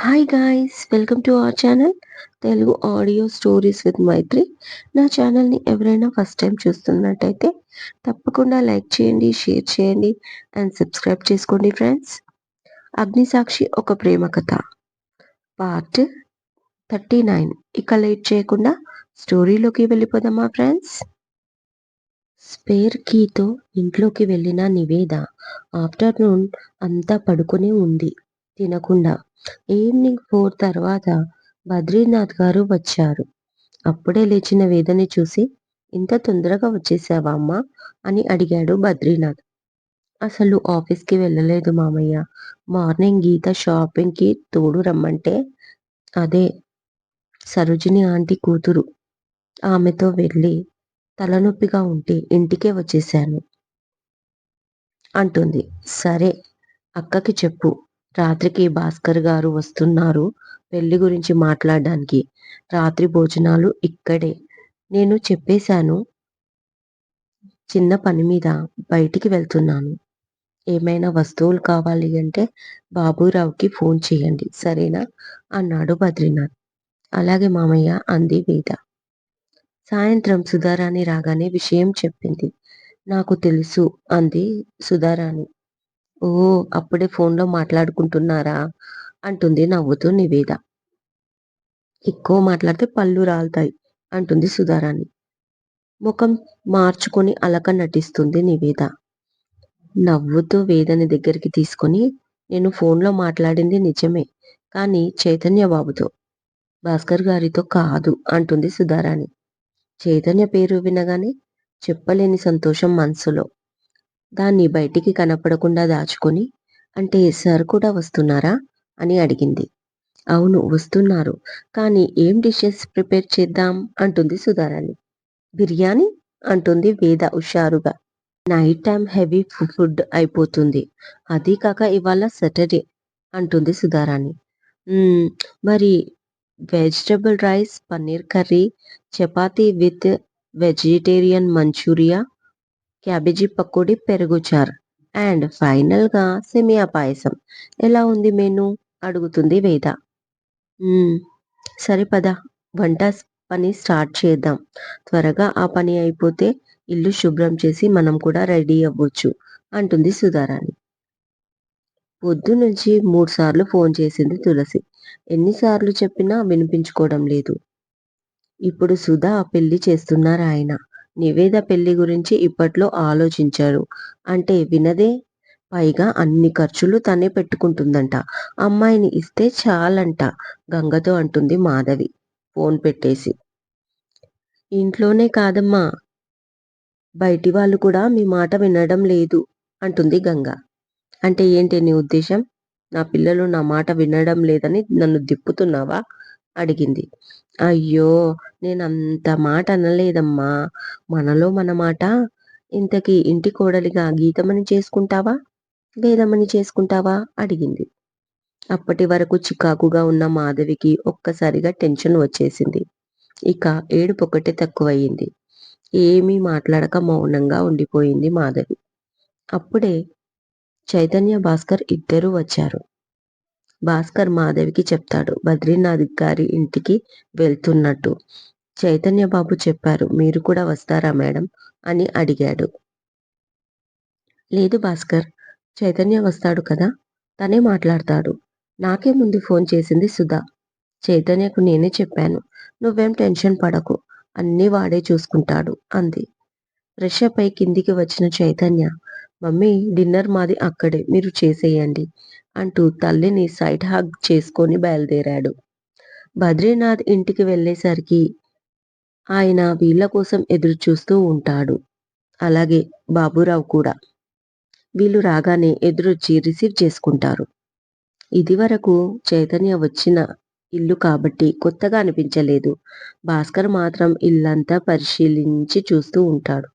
Hi guys welcome to our channel Telugu audio stories with Maithri నా ఛానల్ని ఎవరైనా first time చూస్తున్నట్టయితే తప్పకుండా లైక్ చేయండి షేర్ చేయండి అండ్ సబ్స్క్రైబ్ చేసుకోండి ఫ్రెండ్స్ అగ్నిసాక్షి ఒక ప్రేమ కథ. పార్ట్ థర్టీ నైన్ ఇక లేట్ చేయకుండా స్టోరీలోకి వెళ్ళిపోదామా ఫ్రెండ్స్ స్పేర్ కీతో ఇంట్లోకి వెళ్ళిన నివేద ఆఫ్టర్నూన్ అంతా పడుకునే ఉంది తినకుండా ఈవినింగ్ ఫోర్ తర్వాత బద్రీనాథ్ గారు వచ్చారు. అప్పుడే లేచిన వేదని చూసి ఇంత తొందరగా వచ్చేసావా అమ్మా? అని అడిగాడు బద్రీనాథ్. అసలు ఆఫీస్కి వెళ్ళలేదు మామయ్య. మార్నింగ్ గీత షాపింగ్కి తోడు రమ్మంటే అదే. సరోజిని ఆంటీ కూతురు. ఆమెతో వెళ్ళి తలనొప్పిగా ఉంటే ఇంటికే వచ్చేసాను. అంటుంది. సరే అక్కకి చెప్పు. రాత్రికి భాస్కర్ గారు వస్తున్నారు పెళ్ళి గురించి మాట్లాడడానికి. రాత్రి భోజనాలు ఇక్కడే. నేను చెప్పేశాను చిన్న పని మీద బయటికి వెళ్తున్నాను. ఏమైనా వస్తువులు కావాలి అంటే బాబురావుకి ఫోన్ చేయండి సరేనా? అన్నాడు బద్రీనాథ్. అలాగే మామయ్య అంది వేద. సాయంత్రం సుధారాణి రాగానే విషయం చెప్పింది. నాకు తెలుసు అంది సుధారాణి. ఓ అప్పుడే ఫోన్లో మాట్లాడుకుంటున్నారా? అంటుంది నవ్వుతూ నివేద. ఎక్కువ మాట్లాడితే పళ్ళు రాలుతాయి అంటుంది సుధారాణి. ముఖం మార్చుకొని అలక నటిస్తుంది నివేద. నవ్వుతూ వేదని దగ్గరికి తీసుకొని నేను ఫోన్లో మాట్లాడింది నిజమే కానీ చైతన్య బాబుతో. భాస్కర్ గారితో కాదు అంటుంది సుధారాణి. చైతన్య పేరు వినగానే చెప్పలేని సంతోషం మనసులో. దాన్ని బయటికి కనపడకుండా దాచుకొని అంటే సార్ కూడా వస్తున్నారా? అని అడిగింది. అవును వస్తున్నారు. కానీ ఏం డిషెస్ ప్రిపేర్ చేద్దాం? అంటుంది సుధారాణి. బిర్యానీ? అంటుంది వేద హుషారుగా. నైట్ టైం హెవీ ఫుడ్ అయిపోతుంది. అది కాక ఇవాళ సాటర్డే అంటుంది సుధారాణి. మరి vegetable rice paneer curry chapati with vegetarian manchurian? Cabbage pakodi పెరుగుచార్. And ఫైనల్గా సెమియా పాయసం ఎలా ఉంది మెను? అడుగుతుంది వేద. సరే పద. వంట పని స్టార్ట్ చేద్దాం. త్వరగా ఆ పని అయిపోతే ఇల్లు శుభ్రం చేసి మనం కూడా రెడీ అవ్వచ్చు అంటుంది సుధారాణి. పొద్దు నుంచి మూడు సార్లు ఫోన్ చేసింది తులసి. ఎన్నిసార్లు చెప్పినా వినిపించుకోవడం లేదు. ఇప్పుడు సుధా పెళ్ళి చేస్తున్నారు ఆయన. నివేద పెళ్ళి గురించి ఇప్పట్లో ఆలోచించారు. అంటే వినదే? పైగా అన్ని ఖర్చులు తనే పెట్టుకుంటుందంట. అమ్మాయిని ఇస్తే చాలంట గంగతో అంటుంది మాధవి. ఫోన్ పెట్టేసి. ఇంట్లోనే కాదమ్మా. బయటి వాళ్ళు కూడా మీ మాట వినడం లేదు అంటుంది గంగ. అంటే ఏంటి నీ ఉద్దేశం? నా పిల్లలు నా మాట వినడం లేదని నన్ను దిప్పుతున్నావా? అడిగింది. అయ్యో నేను అంత మాట అనలేదమ్మా. మనలో మన మాట ఇంతకీ ఇంటి కోడలిగా గీతమని చేసుకుంటావా? వేదమని చేసుకుంటావా? అడిగింది. అప్పటి వరకు చికాకుగా ఉన్న మాధవికి ఒక్కసారిగా టెన్షన్ వచ్చేసింది. ఇక ఏడుపొక్కటే తక్కువయ్యింది. ఏమీ మాట్లాడక మౌనంగా ఉండిపోయింది మాధవి. అప్పుడే చైతన్య భాస్కర్ ఇద్దరూ వచ్చారు. భాస్కర్ మాధవికి చెప్తాడు. బద్రీనాథ్ గారి ఇంటికి వెళ్తున్నట్టు. చైతన్య బాబు చెప్పారు. మీరు కూడా వస్తారా మేడం? అని అడిగాడు. లేదు భాస్కర్. చైతన్య వస్తాడు కదా? తనే మాట్లాడతాడు. నాకే ముందు ఫోన్ చేసింది సుధా. చైతన్యకు నేనే చెప్పాను. నువ్వేం టెన్షన్ పడకు. అన్నీ వాడే చూసుకుంటాడు అంది. ఫ్రెష్ అప్ అయి కిందికి వచ్చిన చైతన్య మమ్మీ డిన్నర్ మాది అక్కడే. మీరు చేసేయండి. అంటూ తల్లిని సైడ్ హాగ్ చేసుకొని బయలుదేరాడు. బద్రీనాథ్ ఇంటికి వెళ్ళేసరికి ఆయన వీళ్ళ కోసం ఎదురు చూస్తూ ఉంటాడు. అలాగే బాబురావు కూడా. వీళ్ళు రాగానే ఎదురొచ్చి రిసీవ్ చేసుకుంటారు. ఇదివరకు చైతన్య వచ్చిన ఇల్లు కాబట్టి కొత్తగా అనిపించలేదు. భాస్కర్ మాత్రం ఇల్లంతా పరిశీలించి చూస్తూ ఉంటాడు.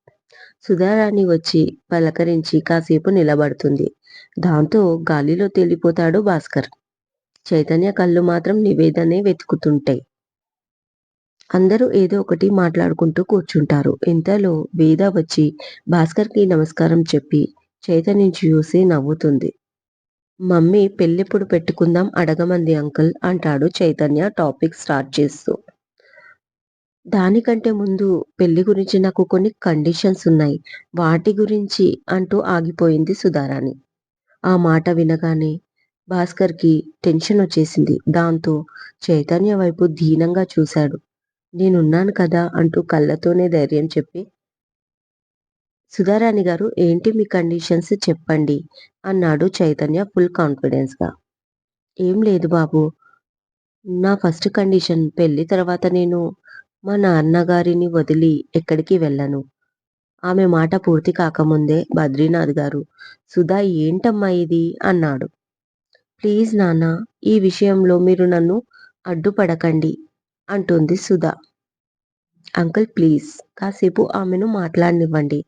సుధారాణి వచ్చి పలకరించి కాసేపు నిలబడుతుంది. దాంతో గాలిలో తేలిపోతాడు భాస్కర్. చైతన్య కళ్ళు మాత్రం నివేదనే వెతుకుతుంటాయి. అందరూ ఏదో ఒకటి మాట్లాడుకుంటూ కూర్చుంటారు. ఇంతలో వేద వచ్చి భాస్కర్కి నమస్కారం చెప్పి చైతన్యం చూసి నవ్వుతుంది. మమ్మీ పెళ్ళెప్పుడు పెట్టుకుందాం అడగమంది అంకుల్ అంటాడు చైతన్య టాపిక్ స్టార్ట్ చేస్తూ. దానికంటే ముందు పెళ్ళి గురించి నాకు కొన్ని కండిషన్స్ ఉన్నాయి. వాటి గురించి అంటూ ఆగిపోయింది సుధారాణి. ఆ మాట వినగానే భాస్కర్కి టెన్షన్ వచ్చేసింది. దాంతో చైతన్య వైపు దీనంగా చూశాడు. నేనున్నాను కదా అంటూ కళ్ళతోనే ధైర్యం చెప్పి సుధారాణి గారు ఏంటి మీ కండిషన్స్ చెప్పండి అన్నాడు చైతన్య ఫుల్ కాన్ఫిడెన్స్గా. ఏం లేదు బాబు. నా ఫస్ట్ కండిషన్ పెళ్ళి తర్వాత నేను మా నాన్నగారిని వదిలి ఎక్కడికి వెళ్ళను. ఆమె మాట పూర్తి కాకముందే బద్రీనాథ్ గారు సుధా ఏంటమ్మా ఇది? అన్నాడు. ప్లీజ్ నాన్న ఈ విషయంలో మీరు నన్ను అడ్డుపడకండి అంటుంది సుధా. అంకుల్ ప్లీజ్ కాసేపు ఆమెను మాట్లాడనివ్వండి.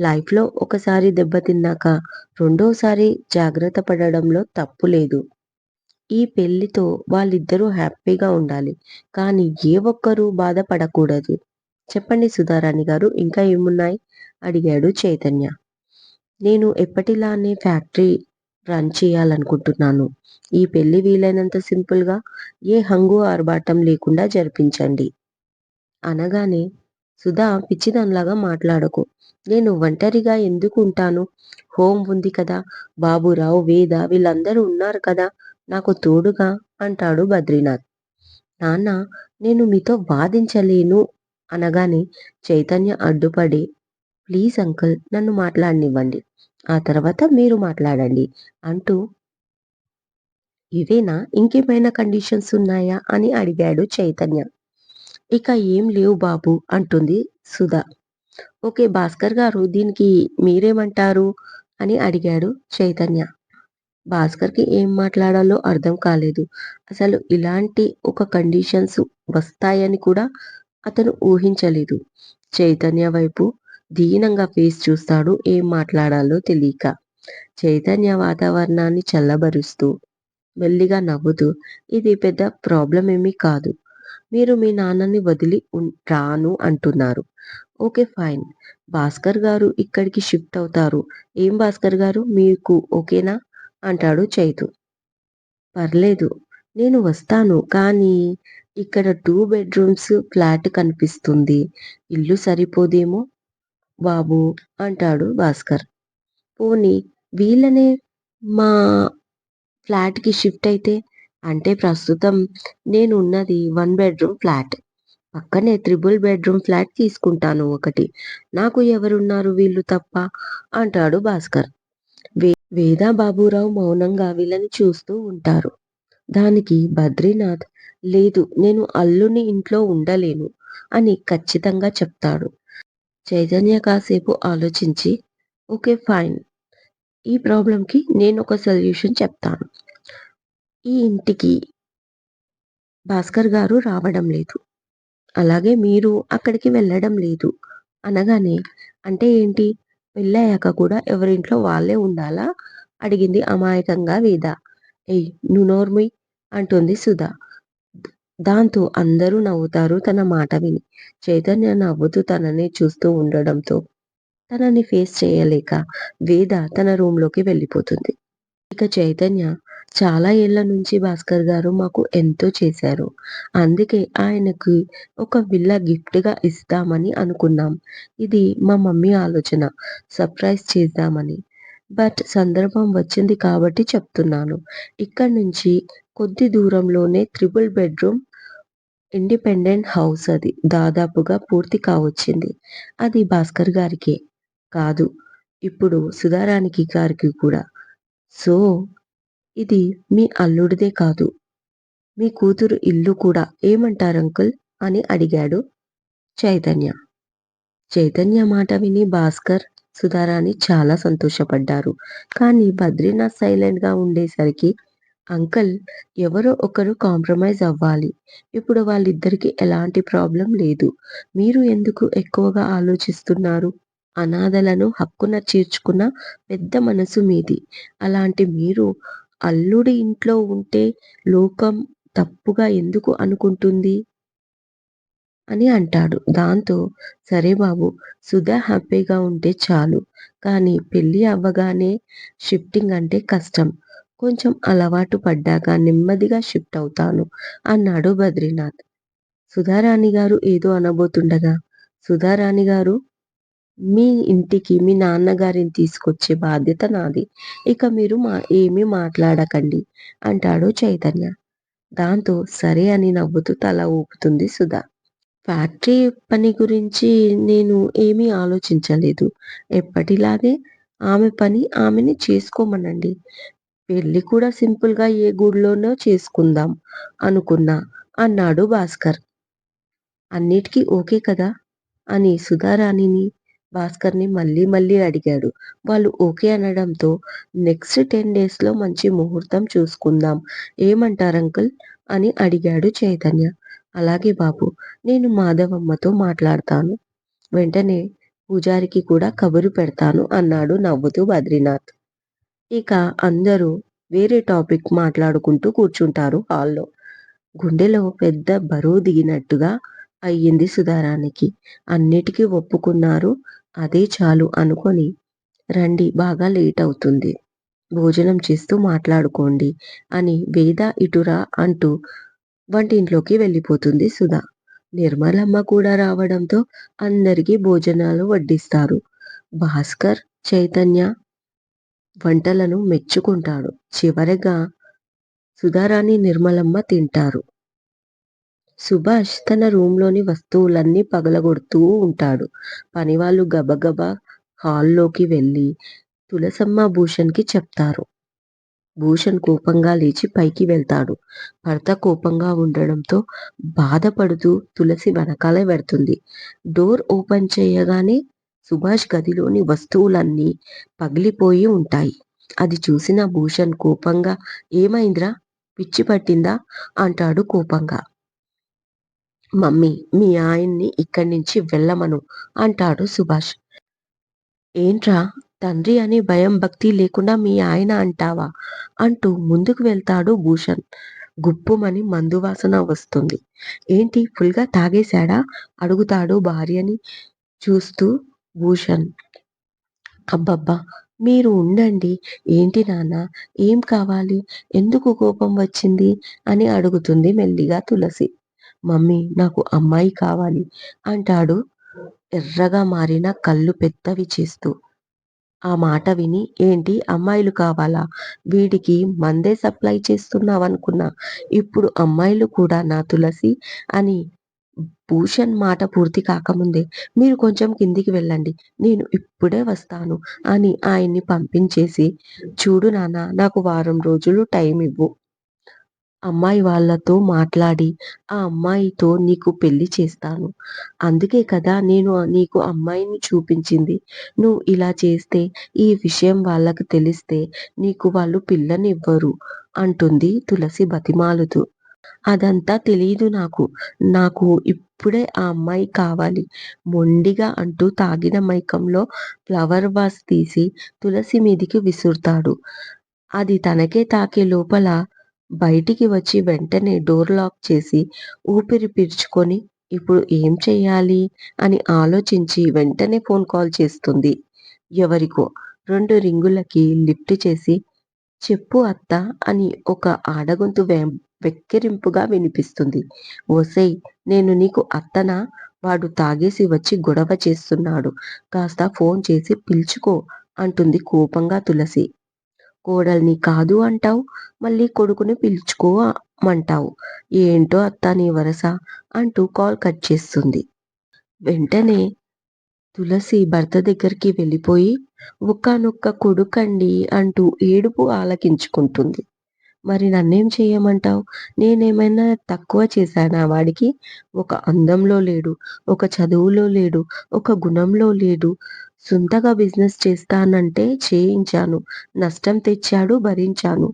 లైఫ్లో ఒకసారి దెబ్బతిన్నాక రెండోసారి జాగ్రత్త పడడంలో తప్పు లేదు. ఈ పెళ్ళితో వాళ్ళిద్దరూ హ్యాపీగా ఉండాలి. కానీ ఏ ఒక్కరూ బాధపడకూడదు. చెప్పండి సుధారాణి గారు ఇంకా ఏమున్నాయి? అడిగాడు చైతన్య. నేను ఎప్పటిలానే ఫ్యాక్టరీ రన్ చేయాలనుకుంటున్నాను. ఈ పెళ్ళి వీలైనంత సింపుల్గా ఏ హంగు ఆర్భాటం లేకుండా జరిపించండి. అనగానే సుధా పిచ్చిదానిలాగా మాట్లాడకు. నేను ఒంటరిగా ఎందుకు ఉంటాను? హోమ్ ఉంది కదా బాబురావు వేద వీళ్ళందరూ ఉన్నారు కదా నాకు తోడుగా అంటాడు బద్రీనాథ్. నాన్న నేను మీతో వాదించలేను అనగానే చైతన్య అడ్డుపడి ప్లీజ్ అంకుల్ నన్ను మాట్లాడనివ్వండి. ఆ తర్వాత మీరు మాట్లాడండి అంటూ ఇవేనా? ఇంకేమైనా కండిషన్స్ ఉన్నాయా? అని అడిగాడు చైతన్య. ఇక ఏం లేవు బాబు అంటుంది సుధా. ఓకే భాస్కర్ గారు దీనికి మీరేమంటారు? అని అడిగాడు చైతన్య. భాస్కర్కి ఏం మాట్లాడాలో అర్థం కాలేదు. అసలు ఇలాంటి ఒక కండిషన్స్ వస్తాయని కూడా అతను ఊహించలేదు. చైతన్య వైపు దీనంగా ఫేస్ చూస్తాడు ఏం మాట్లాడాలో తెలియక. చైతన్య వాతావరణాన్ని చల్లబరుస్తూ మెల్లిగా నవ్వుతూ ఇది పెద్ద ప్రాబ్లం ఏమీ కాదు. మీరు మీ నాన్నని వదిలి రాను అంటున్నారు. Okay fine. భాస్కర్ గారు ఇక్కడికి షిఫ్ట్ అవుతారు. ఏం భాస్కర్ గారు? మీకు ఓకేనా? అంటాడు చైతు. పర్లేదు నేను వస్తాను కానీ ఇక్కడ టూ బెడ్రూమ్స్ ఫ్లాట్ కనిపిస్తుంది. ఇల్లు సరిపోదేమో? బాబు అంటాడు భాస్కర్. పోనీ వీళ్ళనే మా ఫ్లాట్కి షిఫ్ట్ అయితే? అంటే ప్రస్తుతం నేను ఉన్నది వన్ బెడ్రూమ్ ఫ్లాట్ పక్కనే త్రిబుల్ బెడ్రూమ్ ఫ్లాట్ తీసుకుంటాను ఒకటి. నాకు ఎవరున్నారు వీళ్ళు తప్ప? అంటాడు భాస్కర్. వే వేదా బాబురావు మౌనంగా వీళ్ళని చూస్తూ ఉంటారు. దానికి బద్రీనాథ్ లేదు నేను అల్లుని ఇంట్లో ఉండలేను అని ఖచ్చితంగా చెప్తాడు. చైతన్య కాసేపు ఆలోచించి ఓకే ఫైన్. ఈ ప్రాబ్లంకి నేను ఒక సొల్యూషన్ చెప్తాను. ఈ ఇంటికి భాస్కర్ గారు రావడం లేదు. అలాగే మీరు అక్కడికి వెళ్ళడం లేదు. అనగానే అంటే ఏంటి? పెళ్ళయ్యాక కూడా ఎవరింట్లో వాళ్ళే ఉండాలా? అడిగింది అమాయకంగా వేద. ఏయ్ నునోర్మి అంటుంది సుధా. దాంతో అందరూ నవ్వుతారు తన మాట విని. చైతన్య నవ్వుతూ తనని చూస్తూ ఉండడంతో తనని ఫేస్ చేయలేక వేద తన రూమ్లోకి వెళ్ళిపోతుంది. ఇక చైతన్య చాలా ఏళ్ళ నుంచి భాస్కర్ గారు మాకు ఎంతో చేశారు. అందుకే ఆయనకి ఒక విల్ల గిఫ్ట్గా ఇస్తామని అనుకున్నాం. ఇది మా మమ్మీ ఆలోచన. సర్ప్రైజ్ చేద్దామని. బట్ సందర్భం వచ్చింది కాబట్టి చెప్తున్నాను. ఇక్కడ నుంచి కొద్ది దూరంలోనే త్రిబుల్ బెడ్రూమ్ ఇండిపెండెంట్ హౌస్ అది. దాదాపుగా పూర్తి కావచ్చింది. అది భాస్కర్ గారికే. కాదు ఇప్పుడు సుధారానికి గారికి కూడా. సో ఇది మీ అల్లుడిదే కాదు. మీ కూతురు ఇల్లు కూడా ఏమంటారు అంకుల్? అని అడిగాడు చైతన్య. చైతన్య మాట విని భాస్కర్ సుధారాణి చాలా సంతోషపడ్డారు. కానీ బద్రీనాథ్ సైలెంట్గా ఉండేసరికి అంకల్ ఎవరో ఒకరు కాంప్రమైజ్ అవ్వాలి. ఇప్పుడు వాళ్ళిద్దరికీ ఎలాంటి ప్రాబ్లం లేదు. మీరు ఎందుకు ఎక్కువగా ఆలోచిస్తున్నారు? అనాథలను హక్కున చేర్చుకున్న పెద్ద మనసు మీది. అలాంటి మీరు అల్లుడి ఇంట్లో ఉంటే లోకం తప్పుగా ఎందుకు అనుకుంటుంది? అని అంటాడు. దాంతో సరే బాబు సుధా హ్యాపీగా ఉంటే చాలు. కానీ పెళ్ళి అవ్వగానే షిఫ్టింగ్ అంటే కష్టం. కొంచెం అలవాటు పడ్డాక నెమ్మదిగా షిఫ్ట్ అవుతాను అన్నాడు బద్రీనాథ్. సుధారాణి గారు ఏదో అనబోతుండగా సుధారాణి గారు మీ ఇంటికి మీ నాన్నగారిని తీసుకొచ్చే బాధ్యత నాది ఇక మీరు మా ఏమీ మాట్లాడకండి అంటాడు చైతన్య. దాంతో సరే అని నవ్వుతూ తల ఊపుతుంది సుధా. ఫ్యాక్టరీ పని గురించి నేను ఏమీ ఆలోచించలేదు. ఎప్పటిలాగే ఆమె పని ఆమెని చేసుకోమనండి. పెళ్ళి కూడా సింపుల్గా ఏ గుడిలోనో చేసుకుందాం అనుకున్నా అన్నాడు భాస్కర్. అన్నిటికీ ఓకే కదా? అని సుధారాణిని భాస్కర్ని మళ్ళీ మళ్ళీ అడిగాడు. వాళ్ళు ఓకే అనడంతో నెక్స్ట్ టెన్ డేస్లో మంచి ముహూర్తం చూసుకుందాం. ఏమంటారు అంకుల్? అని అడిగాడు చైతన్య. అలాగే బాబు నేను మాధవమ్మతో మాట్లాడతాను. వెంటనే పూజారికి కూడా కబురు పెడతాను అన్నాడు నవ్వుతూ బద్రీనాథ్. ఇక అందరూ వేరే టాపిక్ మాట్లాడుకుంటూ కూర్చుంటారు హాల్లో. గుండెలో పెద్ద బరువు దిగినట్టుగా అయ్యింది సుధారానికి. అన్నిటికీ ఒప్పుకున్నారు. అదే చాలు అనుకొని రండి బాగా లేట్ అవుతుంది. భోజనం చేస్తూ మాట్లాడుకోండి అని వేద ఇటురా అంటూ వంటింట్లోకి వెళ్ళిపోతుంది సుధా. నిర్మలమ్మ కూడా రావడంతో అందరికీ భోజనాలు వడ్డిస్తారు. భాస్కర్ చైతన్య వంటలను మెచ్చుకుంటాడు. చివరగా సుధారాణి నిర్మలమ్మ తింటారు. సుభాష్ తన రూమ్లోని వస్తువులన్నీ పగలగొడుతూ ఉంటాడు. పనివాళ్ళు గబగబా హాల్లోకి వెళ్ళి తులసమ్మ భూషణ్కి చెప్తారు. భూషణ్ కోపంగా లేచి పైకి వెళ్తాడు. భర్త కోపంగా ఉండడంతో బాధపడుతూ తులసి వెనకాలే వెడుతుంది డోర్ ఓపెన్ చేయగానే సుభాష్ గదిలోని వస్తువులన్నీ పగిలిపోయి ఉంటాయి. అది చూసిన భూషణ్ కోపంగా ఏమైందిరా? పిచ్చి పట్టిందా? అంటాడు కోపంగా. మమ్మీ మీ ఆయన్ని ఇక్కడి నుంచి వెళ్ళమను అంటాడు సుభాష్. ఏంట్రా? తండ్రి అని భయం భక్తి లేకుండా మీ ఆయన అంటావా? అంటూ ముందుకు వెళ్తాడు భూషణ్. గుప్పుమని మందు వాసన వస్తుంది. ఏంటి? ఫుల్గా తాగేశాడా? అడుగుతాడు భార్యని చూస్తూ భూషణ్. అబ్బబ్బా! మీరు ఉండండి. ఏంటి నాన్న? ఏం కావాలి? ఎందుకు కోపం వచ్చింది? అని అడుగుతుంది మెల్లిగా తులసి. మమ్మీ నాకు అమ్మాయి కావాలి అంటాడు ఎర్రగా మారిన కళ్ళు పెద్దవి చేస్తూ. ఆ మాట విని ఏంటి? అమ్మాయిలు కావాలా? వీడికి మందే సప్లై చేస్తున్నావనుకున్నా. ఇప్పుడు అమ్మాయిలు కూడా నా తులసి అని భూషణ్ మాట పూర్తి కాకముందే మీరు కొంచెం కిందికి వెళ్ళండి. నేను ఇప్పుడే వస్తాను అని ఆయన్ని పంపించేసి చూడు నాన్న నాకు వారం రోజులు టైం ఇవ్వు. అమ్మాయి వాళ్ళతో మాట్లాడి ఆ అమ్మాయితో నీకు పెళ్ళి చేస్తాను. అందుకే కదా నేను నీకు అమ్మాయిని చూపించింది. నువ్వు ఇలా చేస్తే ఈ విషయం వాళ్ళకి తెలిస్తే నీకు వాళ్ళు పిల్లనివ్వరు అంటుంది తులసి బతిమాలుతూ. అదంతా తెలియదు నాకు. నాకు ఇప్పుడే ఆ అమ్మాయి కావాలి. మొండిగా అంటూ తాగిన మైకంలో ఫ్లవర్ వాస్ తీసి తులసి మీదికి విసురుతాడు. అది తనకే తాకే లోపల బయటికి వచ్చి వెంటనే డోర్ లాక్ చేసి ఊపిరి పీల్చుకొని ఇప్పుడు ఏం చెయ్యాలి? అని ఆలోచించి వెంటనే ఫోన్ కాల్ చేస్తుంది. ఎవరికో రెండు రింగులకి లిఫ్ట్ చేసి చెప్పు అత్త అని ఒక ఆడగొంతు వెక్కిరింపుగా వినిపిస్తుంది. ఓసేయ్ నేను నీకు అత్తనా? వాడు తాగేసి వచ్చి గొడవ చేస్తున్నాడు. కాస్త ఫోన్ చేసి పిలుచుకో అంటుంది కోపంగా తులసి. కోడల్ని కాదు అంటావు? మళ్ళీ కొడుకుని పిలుచుకోమంటావు ఏంటో అత్త నీ వరస అంటూ కాల్ కట్ చేస్తుంది. వెంటనే తులసి భర్త దగ్గరికి వెళ్ళిపోయి ఒక్కనొక్క కొడుకండి అంటూ ఏడుపు ఆలకించుకుంటుంది. మరి నన్నేం చేయమంటావు? నేనేమైనా తక్కువ చేశానా వాడికి? ఒక అందంలో లేడు ఒక చదువులో లేడు ఒక గుణంలో లేడు. సొంతగా బిజినెస్ చేస్తానంటే చేయించాను నష్టం తెచ్చాడు భరించాను.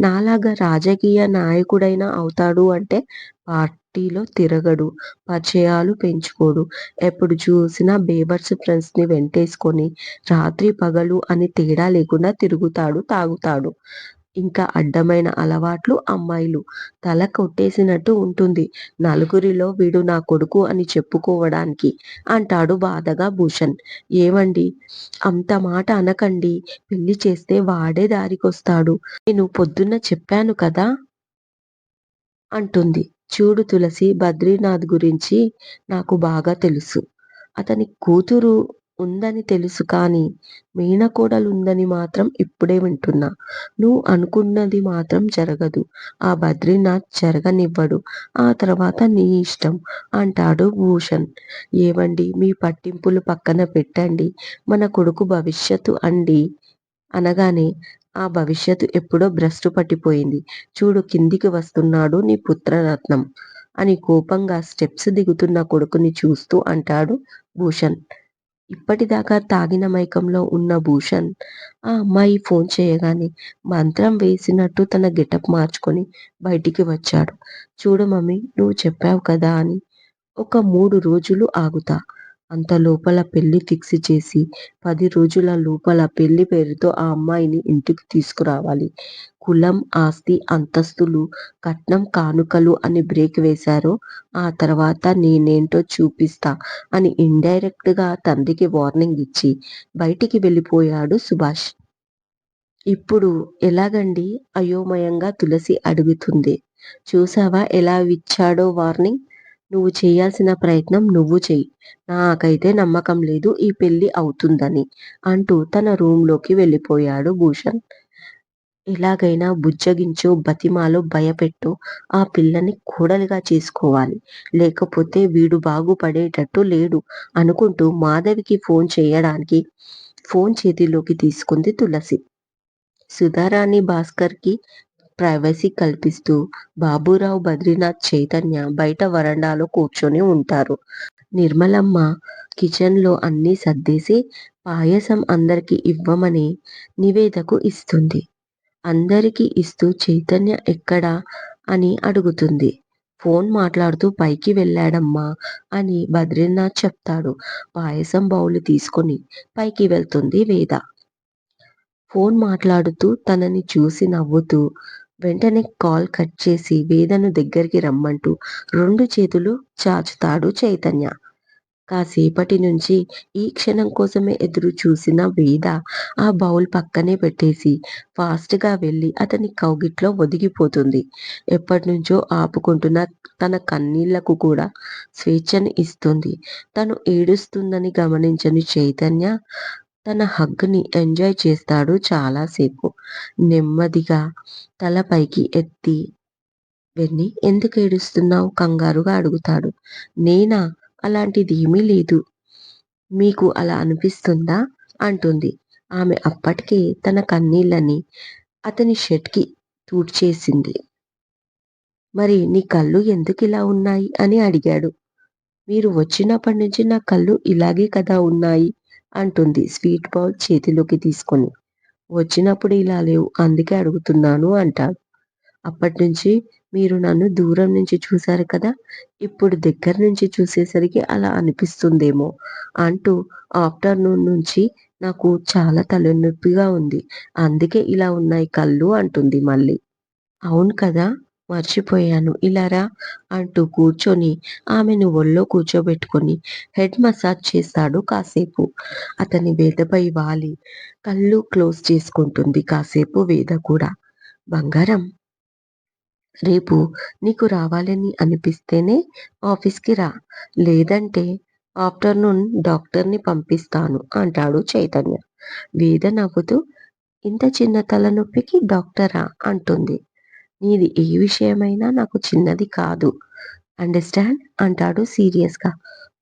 నాలాగా రాజకీయ నాయకుడైనా అవుతాడు అంటే పార్టీలో తిరగడు పరిచయాలు పెంచుకోడు. ఎప్పుడు చూసినా బేబర్స్ ఫ్రెండ్స్ని వెంటేసుకొని రాత్రి పగలు అని తేడా లేకుండా తిరుగుతాడు తాగుతాడు. ఇంకా అడ్డమైన అలవాట్లు అమ్మాయిలు. తల కొట్టేసినట్టు ఉంటుంది. నలుగురిలో వీడు నా కొడుకు అని చెప్పుకోవడానికి అంటాడు బాధగా భూషణ్. ఏమండి అంత మాట అనకండి. పెళ్ళి చేస్తే వాడే దారికొస్తాడు. నేను పొద్దున్న చెప్పాను కదా? అంటుంది. చూడు తులసి బద్రీనాథ్ గురించి నాకు బాగా తెలుసు. అతని కూతురు ఉందని తెలుసు కానీ ఉందని మాత్రం ఇప్పుడే వింటున్నా. నువ్వు అనుకున్నది మాత్రం జరగదు. ఆ బద్రీనాథ్ జరగనివ్వడు. ఆ తర్వాత నీ ఇష్టం అంటాడు భూషణ్. ఏవండి మీ పట్టింపులు పక్కన పెట్టండి. మన కొడుకు భవిష్యత్తు అండి అనగానే ఆ భవిష్యత్తు ఎప్పుడో భ్రష్టు పట్టిపోయింది. చూడు కిందికి వస్తున్నాడు నీ పుత్రరత్నం అని కోపంగా స్టెప్స్ దిగుతున్న కొడుకుని చూస్తూ అంటాడు భూషణ్. ఇప్పటిదాకా తాగిన మైకంలో ఉన్న భూషణ్ ఆ అమ్మాయి ఫోన్ చేయగానే మంత్రం వేసినట్టు తన గెటప్ మార్చుకొని బయటికి వచ్చాడు. చూడు మమ్మీ నువ్వు చెప్పావు కదా అని ఒక మూడు రోజులు ఆగుతా. అంత లోపల పెళ్ళి ఫిక్స్ చేసి పది రోజుల లోపల పెళ్ళి పేరుతో ఆ అమ్మాయిని ఇంటికి తీసుకురావాలి. కులం ఆస్తి అంతస్తులు కట్నం కానుకలు అని బ్రేక్ వేశారో. ఆ తర్వాత నేనేంటో చూపిస్తా అని ఇండైరెక్ట్గా తండ్రికి వార్నింగ్ ఇచ్చి బయటికి వెళ్ళిపోయాడు సుభాష్. ఇప్పుడు ఎలాగండి? అయోమయంగా తులసి అడుగుతుంది. చూసావా ఎలా ఇచ్చాడో వార్నింగ్? నువ్వు చేయాల్సిన ప్రయత్నం నువ్వు చెయ్యి. నాకైతే నమ్మకం లేదు ఈ పెళ్ళి అవుతుందని అంటూ తన రూంలోకి వెళ్ళిపోయాడు భూషణ్. ఎలాగైనా బుజ్జగించో బతిమాలో భయపెట్టు ఆ పిల్లని కోడలిగా చేసుకోవాలి. లేకపోతే వీడు బాగుపడేటట్టు లేడు అనుకుంటూ మాధవికి ఫోన్ చేయడానికి ఫోన్ చేతిలోకి తీసుకుంది తులసి. సుధారాణి భాస్కర్కి ప్రైవసీ కల్పిస్తూ బాబురావు బద్రీనాథ్ చైతన్య బయట వరండాలో కూర్చొని ఉంటారు. నిర్మలమ్మ కిచెన్లో అన్నీ సర్దేసి పాయసం అందరికి ఇవ్వమని నివేదకు ఇస్తుంది. అందరికి ఇస్తూ చైతన్య ఎక్కడా అని అడుగుతుంది. ఫోన్ మాట్లాడుతూ పైకి వెళ్ళాడమ్మా అని బద్రీనాథ్ చెప్తాడు. పాయసం బౌలు తీసుకుని పైకి వెళ్తుంది వేద. ఫోన్ మాట్లాడుతూ తనని చూసి నవ్వుతూ వెంటనే కాల్ కట్ చేసి వేదను దగ్గరికి రమ్మంటూ రెండు చేతులు చాచుతాడు చైతన్య. కాసేపటి నుంచి ఈ క్షణం కోసమే ఎదురు చూసిన వేద ఆ బౌల్ పక్కనే పెట్టేసి ఫాస్ట్గా వెళ్ళి అతని కౌగిట్లో ఒదిగిపోతుంది. ఎప్పటి నుంచో ఆపుకుంటున్న తన కన్నీళ్ళకు కూడా స్వేచ్ఛను ఇస్తుంది. తను ఏడుస్తుందని గమనించని చైతన్య తన హగ్ని ఎంజాయ్ చేస్తాడు చాలాసేపు. నెమ్మదిగా తల పైకి ఎత్తి వెన్ని ఎందుకు ఏడుస్తున్నావు? కంగారుగా అడుగుతాడు. నేనా? అలాంటిది ఏమీ లేదు. మీకు అలా అనిపిస్తుందా? అంటుంది. ఆమె అప్పటికే తన కన్నీళ్ళని అతని షర్ట్కి తూడ్చేసింది. మరి నీ కళ్ళు ఎందుకు ఇలా ఉన్నాయి? అని అడిగాడు. మీరు వచ్చినప్పటి నుంచి నా కళ్ళు ఇలాగే కదా ఉన్నాయి. అంటుంది స్వీట్ బౌల్ చేతిలోకి తీసుకొని. వచ్చినప్పుడు ఇలా లేవు అందుకే అడుగుతున్నాను అంటాడు. అప్పటి నుంచి మీరు నన్ను దూరం నుంచి చూశారు కదా ఇప్పుడు దగ్గర నుంచి చూసేసరికి అలా అనిపిస్తుందేమో అంటూ ఆఫ్టర్నూన్ నుంచి నాకు చాలా తలనొప్పిగా ఉంది. అందుకే ఇలా ఉన్నాయి కళ్ళు అంటుంది మళ్ళీ. అవును కదా మర్చిపోయాను. ఇలారా అంటూ కూర్చొని ఆమెను ఒళ్ళో కూర్చోబెట్టుకొని హెడ్ మసాజ్ చేస్తాడు కాసేపు. అతని వేదపై వాలి కళ్ళు క్లోజ్ చేసుకుంటుంది కాసేపు వేద కూడా. బంగారం రేపు నీకు రావాలని అనిపిస్తేనే ఆఫీస్కి రా. లేదంటే ఆఫ్టర్నూన్ డాక్టర్ని పంపిస్తాను అంటాడు చైతన్య. వేద నవ్వుతూ ఇంత చిన్న తలనొప్పికి డాక్టరా అంటుంది. నీది ఏ విషయమైనా నాకు చిన్నది కాదు. అండర్స్టాండ్? అంటాడు సీరియస్గా.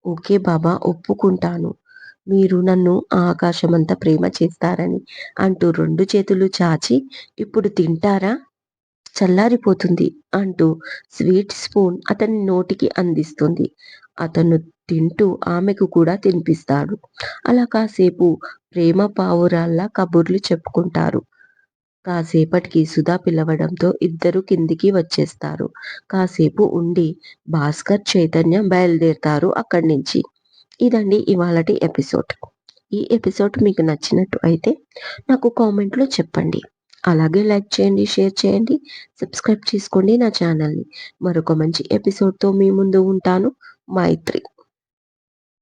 ఓకే బాబా ఒప్పుకుంటాను. మీరు నన్ను ఆకాశమంత ప్రేమ చేస్తారని అంటూ రెండు చేతులు చాచి ఇప్పుడు తింటారా? చల్లారిపోతుంది అంటూ స్వీట్ స్పూన్ అతని నోటికి అందిస్తుంది. అతను తింటూ ఆమెకు కూడా తినిపిస్తాడు. అలా కాసేపు ప్రేమ పావురాల్లా కబుర్లు చెప్పుకుంటారు. కాసేపటికి సుధా పిలవడంతో ఇద్దరు కిందికి వచ్చేస్తారు. కాసేపు ఉండి భాస్కర్ చైతన్య బయలుదేరుతారు అక్కడి నుంచి. ఇదండి ఇవాళటి ఎపిసోడ్. ఈ ఎపిసోడ్ మీకు నచ్చినట్టు అయితే నాకు కామెంట్లో చెప్పండి. అలాగే లైక్ చేయండి షేర్ చేయండి సబ్స్క్రైబ్ చేసుకోండి నా ఛానల్ని. మరొక మంచి ఎపిసోడ్తో మీ ముందు ఉంటాను. మైత్రి.